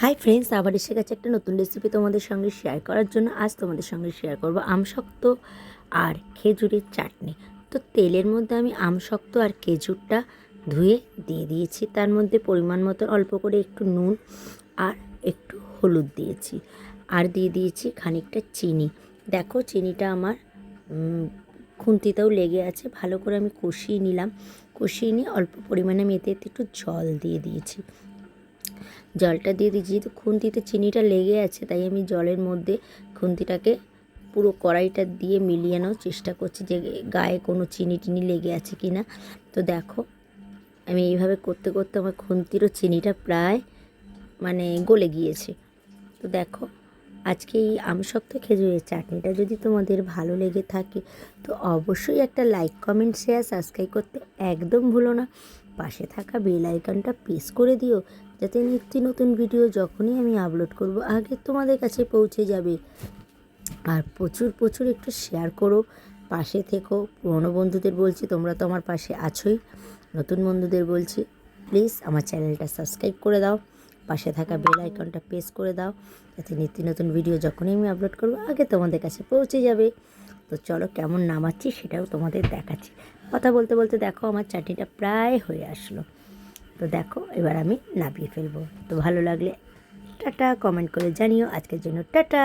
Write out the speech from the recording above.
Hi friends আবার এসে গেছে একটা নতুন রেসিপি তোমাদের সঙ্গে শেয়ার করার জন্য আজ তোমাদের সঙ্গে শেয়ার করব আমশক্ত আর খেজুরের চাটনি। তো তেলের মধ্যে আমি আমশক্ত আর খেজুরটা ধুয়ে দিয়ে দিয়েছি। তার মধ্যে পরিমাণ মতো অল্প করে একটু নুন আর একটু হলুদ দিয়েছি। আর দিয়ে দিয়েছি খানিকটা চিনি। দেখো চিনিটা আমার খুন্তিতেও লেগে আছে। ভালো করে আমি কষিয়ে নিলাম। কষিয়ে নিয়ে অল্প পরিমাণে আমি এতে একটু জল দিয়ে দিয়েছি। জলটা দিয়ে দিয়েছি যেহেতু খুন্তিতে চিনিটা লেগে আছে, তাই আমি জলের মধ্যে খুন্তিটাকে পুরো কড়াইটা দিয়ে মিলিয়ে নেওয়ার চেষ্টা করছি যে গায়ে কোনো চিনি টিনি লেগে আছে কি না। তো দেখো, আমি এইভাবে করতে করতে আমার খুন্তিরও চিনিটা প্রায় মানে গলে গিয়েছে। তো দেখো আজকে এই আমশক্ত খেজুরের চাটনিটা যদি তোমাদের ভালো লেগে থাকে, তো অবশ্যই একটা লাইক কমেন্ট শেয়ার সাবস্ক্রাইব করতে একদম ভুলো না। পাশে থাকা বেল আইকনটা প্রেস করে দিও, যাতে নিত্য নতুন ভিডিও যখনই আমি আপলোড করব, আগে তোমাদের কাছে পৌঁছে যাবে। আর প্রচুর প্রচুর একটু শেয়ার করো। পাশে থেকো, পুরনো বন্ধুদের বলছি, তোমরা তো আমার পাশে আছোই। নতুন বন্ধুদের বলছি প্লিজ আমার চ্যানেলটা সাবস্ক্রাইব করে দাও। পাশে থাকা বেল আইকনটা প্রেস করে দাও। যাতে নিত্য নতুন ভিডিও যখনই আমি আপলোড করব, আগে তোমাদের কাছে পৌঁছে যাবে। তো চলো কেমন নামাচ্ছি সেটাও তোমাদের দেখাচ্ছি। কথা বলতে বলতে দেখো আমার চাটনিটা প্রায় হয়ে আসলো। তো দেখো, এবার আমি নামিয়ে ফেলব। তো ভালো লাগলে টাটা কমেন্ট করে জানিও। আজকের জন্য টাটা।